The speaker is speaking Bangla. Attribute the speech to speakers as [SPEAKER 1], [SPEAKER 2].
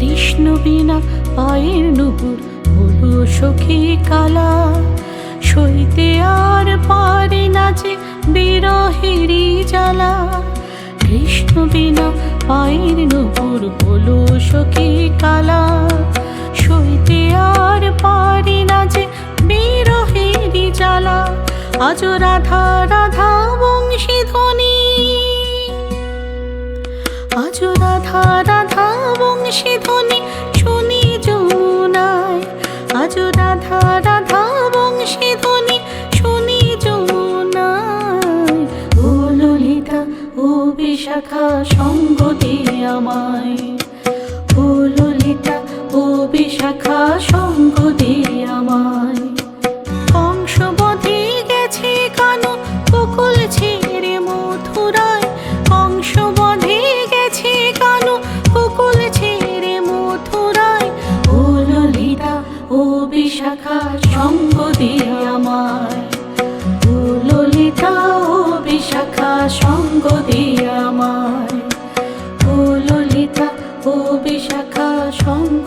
[SPEAKER 1] কৃষ্ণ বিনা পায়ের নুপুর, হলো সখী কালা। সইতে আর পারে না যে বিরহেরই জ্বালা। কৃষ্ণ বিনা পায়ের নুপুর, হলো সখী কালা। সইতে আর পারে না যে বিরহেরই জ্বালা। আজ রাধা রাধা বংশী ধ্বনি আজ রাধা রাধা বংশী ধ্বনি শুনি যমুনায়। আজ রাধা রাধা বংশী ধ্বনি শুনি যমুনায়। ও ললিতা, ও বিশাখা সঙ্গ দিয়ে আমায়। ও ললিতা, ও বিশাখা সঙ্গ দিয়ে আমায়। বিশাখা সঙ্গ দিয়ে আমায়। ও ললিতা ও বিশাখা সঙ্গ দিয়ে আমায়। ও ললিতা ও বিশাখা সঙ্গ